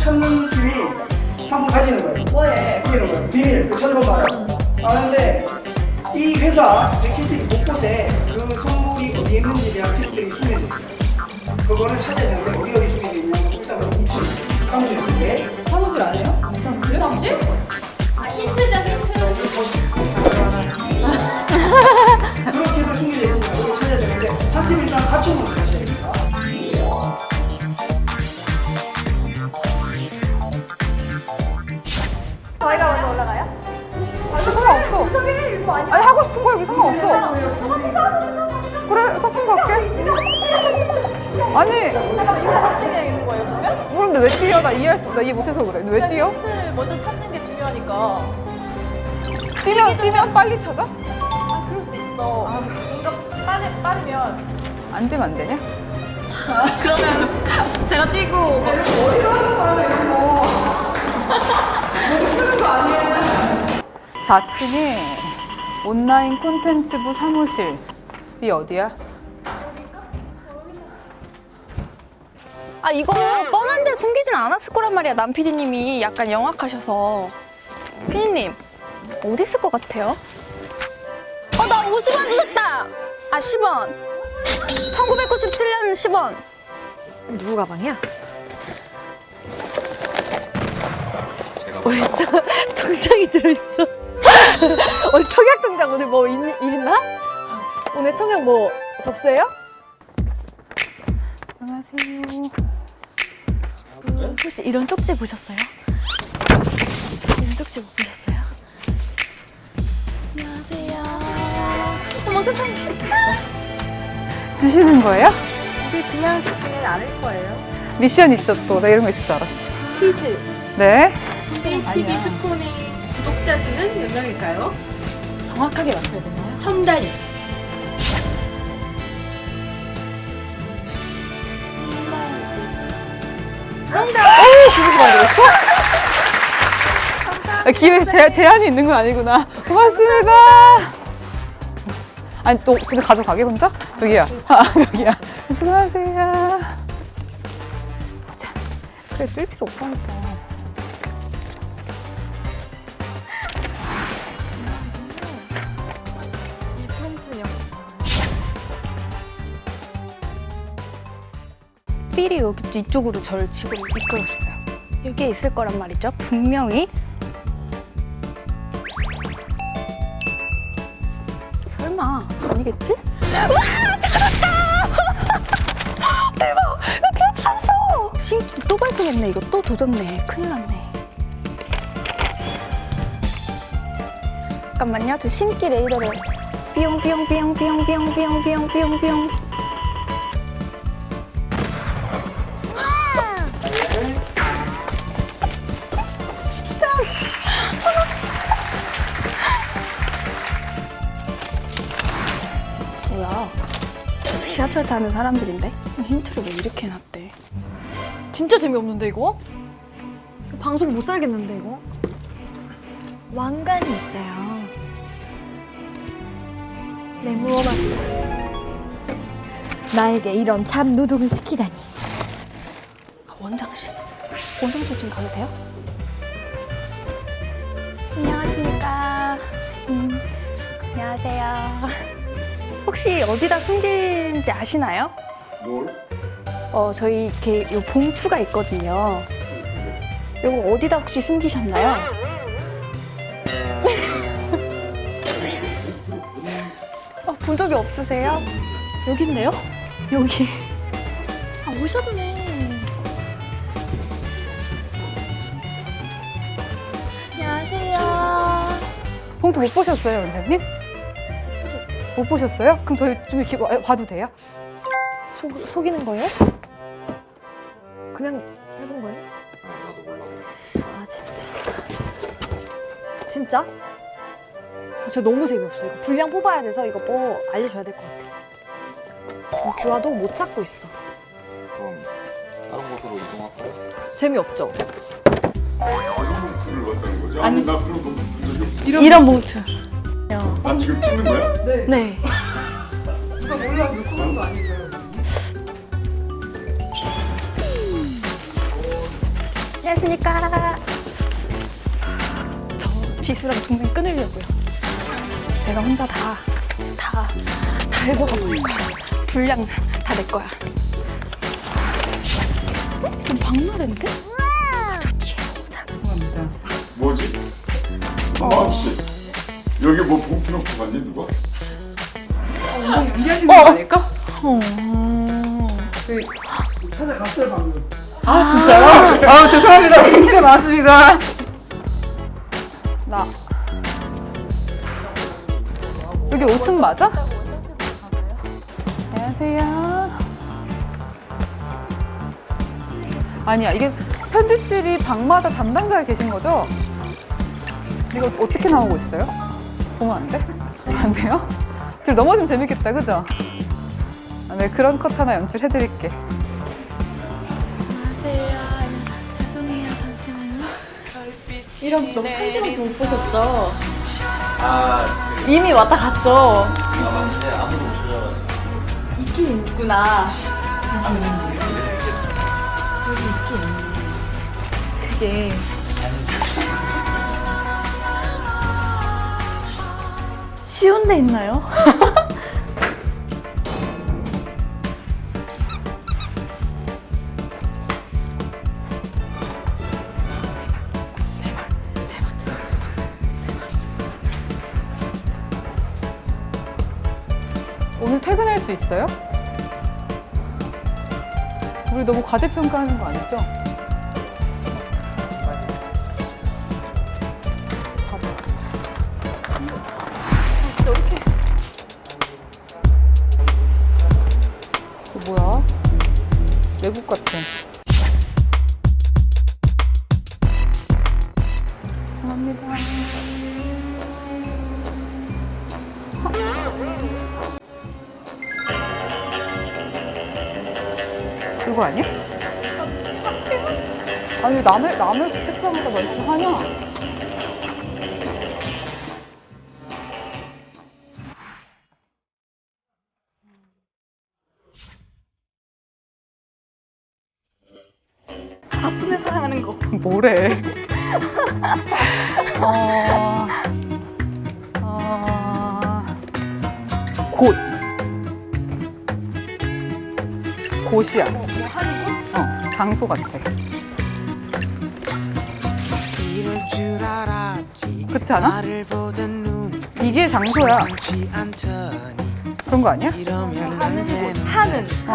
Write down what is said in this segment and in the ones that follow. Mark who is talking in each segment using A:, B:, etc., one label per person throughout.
A: 찾는 팀이 상품 가지는 거예요.
B: 뭐해?
A: 이기는 거예요. 비밀. 그 찾아보면 알아요. 아는데 이 회사 키트리 곳곳에 그 선물이 어디에 있는지에 대한 팁들이 숨겨져 있어요. 그거를 찾아야 되는데 어디 어디 숨겨져 있냐면 일단 2층 사무실에 있는데
B: 아니 잠깐만 이거 4층에 있는 거예요 그러면?
C: 그런데 왜 뛰어? 나 이해할 수, 나 이해 못해서 그래. 너왜 뛰어?
B: 힌트를 먼저 찾는 게 중요하니까.
C: 뛰면 뛰면 빨리 찾아?
B: 아 그럴 수도 있어. 아, 뭔가 빠르, 빠르면.
C: 안 뛰면 안 되냐?
B: 그러면 제가 뛰고
C: 어디로 하는 거야 이런 거. 목 쓰는 거 아니에요? 4층에 온라인 콘텐츠부 사무실이 어디야?
D: 아 이거 뻔한데 숨기진 않았을 거란 말이야 남 PD님이 약간 영악하셔서 PD님 어디 있을 것 같아요? 어 나 50원 주셨다 아 10원 1997년 10원 누구 가방이야? 왜 저, 정장이 들어있어 오늘 청약 정장 오늘 뭐 있, 일 있나? 오늘 청약 뭐 접수해요?
C: 안녕하세요.
D: 혹시 이런 쪽지 보셨어요? 이런 쪽지 못 보셨어요? 안녕하세요. 어머 세상에.
C: 주시는 거예요?
D: 우리 그냥 주시는 않을 거예요.
C: 미션 있죠 또. 나 이런 거 있을 줄 알았어.
E: 퀴즈.
C: 네.
E: KTV 스포닝 구독자 수는 몇 명일까요?
D: 정확하게 맞춰야 되나요?
E: 천 단위.
C: 그거 만들었어? 아, 기회 제, 제한이 있는 건 아니구나. 고맙습니다. 아니 또 근데 가져가게 혼자? 저기야. 아 저기야. 수고하세요. 보자. 그래 뜰 필요 없다니까.
D: 필이 여기 이쪽으로 저를 지금 이끌었어요. 여기에 있을 거란 말이죠. 분명히. 설마 아니겠지? 와! 찾았다! 대박! 나 드디어 찾았어! 신기 또 발견했네. 이거 또 도졌네. 큰일 났네. 잠깐만요. 저 신기 레이더를 삐용 삐용 삐용 삐용 삐용 삐용 삐용 삐용 지하철 타는 사람들인데? 힌트를 왜 이렇게 해놨대?
F: 진짜 재미없는데 이거? 방송 못 살겠는데 이거?
D: 왕관이 있어요.
F: 네 무엄한 나에게 이런 잡노동을 시키다니
D: 아, 원장실. 원장실 좀 가도 돼요? 안녕하십니까. 음, 안녕하세요. 혹시 어디다 숨긴지 아시나요?
A: 뭘?
D: 어, 저희 이렇게 요 봉투가 있거든요. 요거 어디다 혹시 숨기셨나요? 어, 본 적이 없으세요? 여기 있네요? 여기. 아, 오셨네. 안녕하세요.
C: 봉투 못 보셨어요, 원장님? 못 보셨어요? 그럼 저희 좀 이렇게 와- 봐도 돼요?
F: 속, 속이는 거예요? 그냥 해본 거예요? 아 진짜 진짜? 저 너무 재미없어요 이거 분량 뽑아야 돼서 이거 뭐 알려줘야 될 것 같아 지금 규화도 못 찾고 있어
G: 그럼 다른 곳으로 이동할까요?
F: 재미없죠?
G: 아니 나 그런 거 본 적이 없어.
D: 이런 봉투.
G: 아 지금 찍는 거야?
D: 네.
C: 누가 몰라서 그런 거 아니고요.
D: 안녕하십니까. 저 지수랑 동생 끊으려고요. 내가 혼자 다, 다, 다 해먹어 버릴 거야. 분량 다 내 거야. 어? 좀 박나래인데? 저 뒤에.
C: 죄송합니다.
G: 뭐지? 씨 여기 뭐 봉투 놓고 갔니 누가?
C: 어, 연기하시는 거 아닐까?
D: 어.
A: 찾아갔어요 방금.
C: 아 진짜요? 아 죄송합니다. 팬들이 많았습니다. 나 여기 5층 맞아? 안녕하세요. 아니야 이게 편집실이 방마다 담당자가 계신 거죠? 이거 어떻게 나오고 있어요? 보면 안 돼? 안 돼요? 지금 넘어지면 재밌겠다, 그죠? 아, 네, 그런 컷 하나 연출해드릴게.
B: 이런 너무 한시간 못 보셨죠?
H: 아,
B: 이미 왔다 갔죠?
H: 아 맞는데 아무도 못 찾아가지고.
B: 있긴 있구나. 그게
D: 쉬운 데 있나요?
C: 오늘 퇴근할 수 있어요? 우리 너무 과대평가하는 거 아니죠? 아니 남의 남의 책상에다 막 이렇게 하냐?
D: 아픔에 사랑하는 거.
C: 뭐래? 어, 어, 곳. 곳이야. 뭐 하는 곳? 어, 장소 같아.
I: 줄 알았지
C: 그렇지 않아?
I: 나를 보던 눈이
C: 이게 장소야.
I: 좋지 않더니
C: 그런 거 아니야?
I: 이러면 안 되는
F: 하는,
C: 어,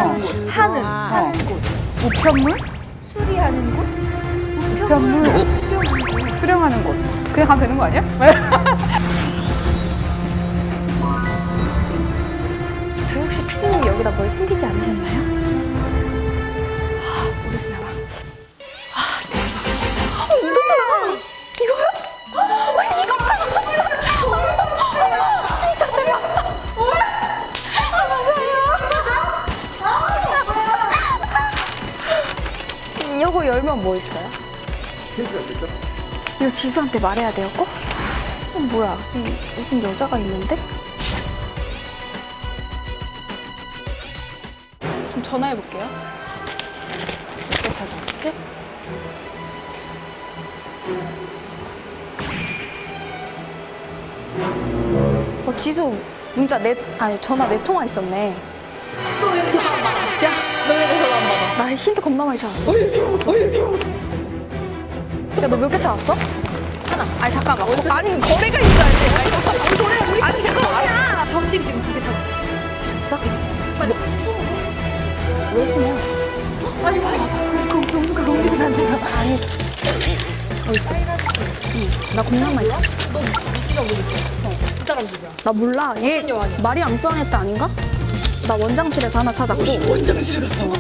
F: 하는,
C: 어.
F: 하는 곳.
C: 우편물?
F: 수리하는 곳?
C: 우편물. 수령하는 곳. 그냥 가면 되는 거 아니야?
D: 저 혹시 피디님 여기다 뭘 숨기지 않으셨나요? 열면 뭐 있어요? 이거 지수한테 말해야 돼요, 꼭? 어, 뭐야? 이, 무슨 여자가 있는데? 좀 전화해 볼게요. 몇 찾아왔지? 어 지수 문자 내 아니 전화 내 통화 있었네. 나 힌트 겁나 많이 찾았어. 야, 너 몇 개 찾았어? 하나. 아니 잠깐만. 아니 거래가 있어야지. 아니 잠깐만. 아니 거래가 우리 아니 잠깐만. 나 점집 지금 두 개 찾았어. 진짜? 빨리 숨어. 왜 숨어? 아니 봐봐. 그 경주가 경주가 안 되잖아. 아니. 응. 나 겁나 많이 찾았어. 너 미씨가 모르지? 어. 이 사람 누구야? 나 몰라. 얘 마리 앙뚜아네트 아닌가? 나 원장실에서 하나 찾았고. 원장실에 갔어?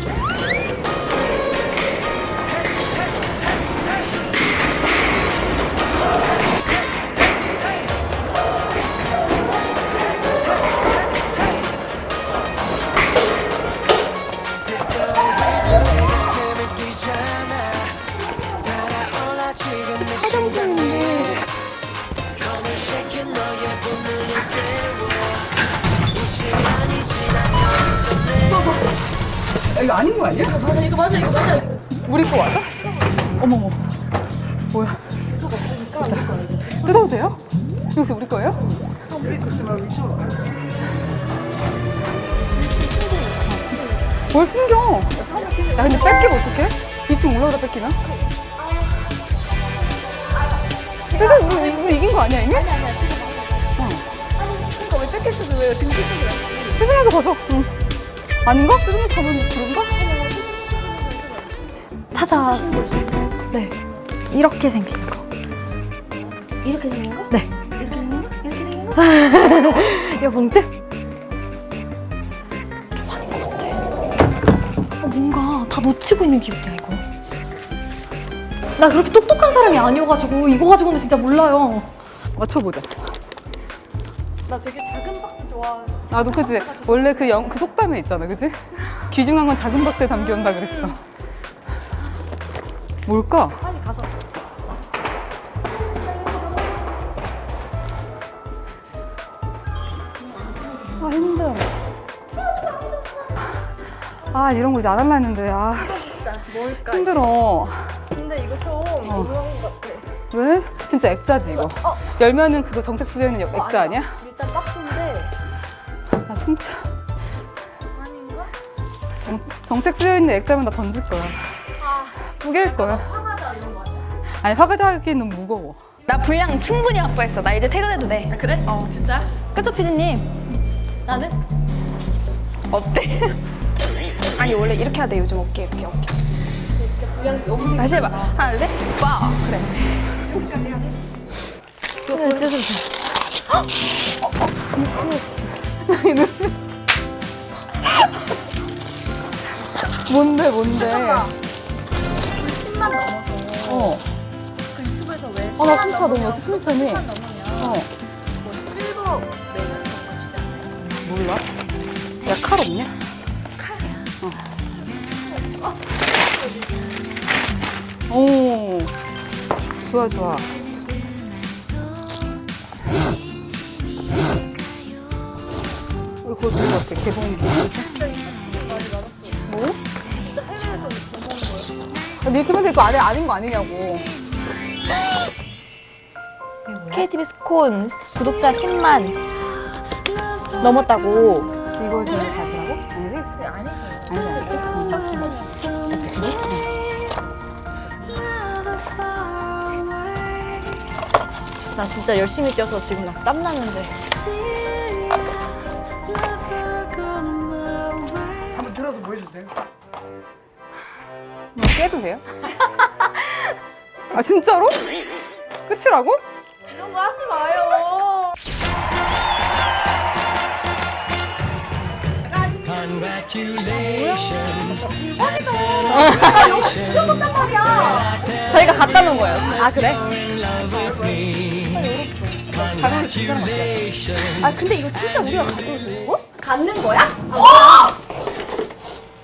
C: 거 아니야?
F: 맞아 이거 맞아 이거 맞아.
C: 우리 거 맞아? 어머머. 뭐야? 뜯어도 돼요? 이거 우리 거예요? 뭘 숨겨? 야 근데 뺏기면 어떡해? 2층 올라오다 뺏기면? 뜯어 우리, 우리 이긴 거 아니야 이미? 아니 아니야 지금 어.
F: 그러니까 왜 뺏겼어도 왜요? 지금 뺏겼어.
C: 뜯으면서 가자 응. 아닌가? 뜯으면서 가면 그런가?
F: 찾아. 네. 이렇게 생긴 거.
B: 이렇게 생긴 거?
F: 네.
B: 이렇게 생긴 거? 이렇게 생긴 거?
F: 야 봉투? 좀 아닌 것 같아. 아, 뭔가 다 놓치고 있는 기분이야 이거. 나 그렇게 똑똑한 사람이 아니어가지고 이거 가지고는 진짜 몰라요.
C: 맞춰보자
F: 나 되게 작은 박스 좋아해.
C: 나도 그지 원래 그, 영, 그 속담에 있잖아 그지 귀중한 건 작은 박스에 담겨온다 그랬어 뭘까?
F: 빨리 가서.
C: 아 힘들어 아 이런 거 이제 안 할라 했는데 아
F: 뭘까?
C: 힘들어
F: 근데 이거 좀 어려운 것 같아.
C: 왜? 진짜 액자지 이거 열면은 그거 정책 쓰여 있는 액자 아니야?
F: 일단 박스인데
C: 아 진짜
F: 아닌가?
C: 정, 정책 쓰여 있는 액자면 나 던질 거야
F: 아
C: 두 개일 거야
F: 화가자 이런 거 아니야?
C: 아니 화가자 하기엔 너무 무거워
D: 나 분량 충분히 확보했어. 나 이제 퇴근해도 돼.
F: 그래?
D: 어.
F: 진짜?
D: 그쵸, 피디님?
F: 나는?
D: 어때? 아니, 원래 이렇게 해야 돼, 요즘 어깨, 이렇게 어깨.
F: 진짜 분량 너무
D: 다시 해봐. 하나, 둘, 셋. 와, 그래.
F: 네, 뜻은
C: 뭔데 뭔데
F: 10만 넘어서
C: 어.
F: 그 유튜브에서 왜
C: 어, 나 숨차 너무 왜 숨이 차니?
F: 10만 넘으면
C: 어.
F: 뭐 실버 메달 같은 거 주지 않나요?
C: 몰라. 야, 칼 없냐? 어. 오. 좋아, 좋아. 왜 그거 좋은 것 같아? 개봉 뭐? 근데 이렇게 보니까 이거 안에 아닌 거 아니냐고.
F: KTBS 콘 구독자 10만 넘었다고
C: 이것을 가지라고? 아니지? 아니지, 아니지. 아니지, 그래?
F: 나 진짜 열심히 뛰어서 지금 나 땀나는데
C: 뭐 깨도 돼요? 아 진짜로? 끝이라고?
F: 이런 거 하지 마요
D: 저희가 갖다 놓은 거예요.
F: 아 그래? 아 근데 이거 진짜 우리가 가도 되는 거?
B: 갖는 거야?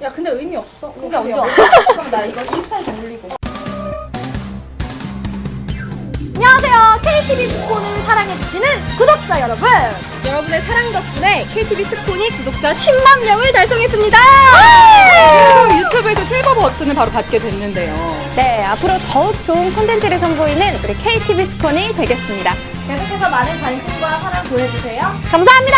F: 야 근데 의미 없어
B: 근데 언제?
F: 그럼 나 이거 인스타에 좀 올리고
B: 안녕하세요. KTV 스콘을 사랑해주시는 구독자 여러분. 여러분의 사랑 덕분에 KTV 스콘이 구독자 10만 명을 달성했습니다.
C: 그래서 유튜브에서 실버 버튼을 바로 받게 됐는데요.
D: 네, 앞으로 더욱 좋은 콘텐츠를 선보이는 우리 KTV 스콘이 되겠습니다.
B: 계속해서 많은 관심과 사랑 보내주세요.
D: 감사합니다!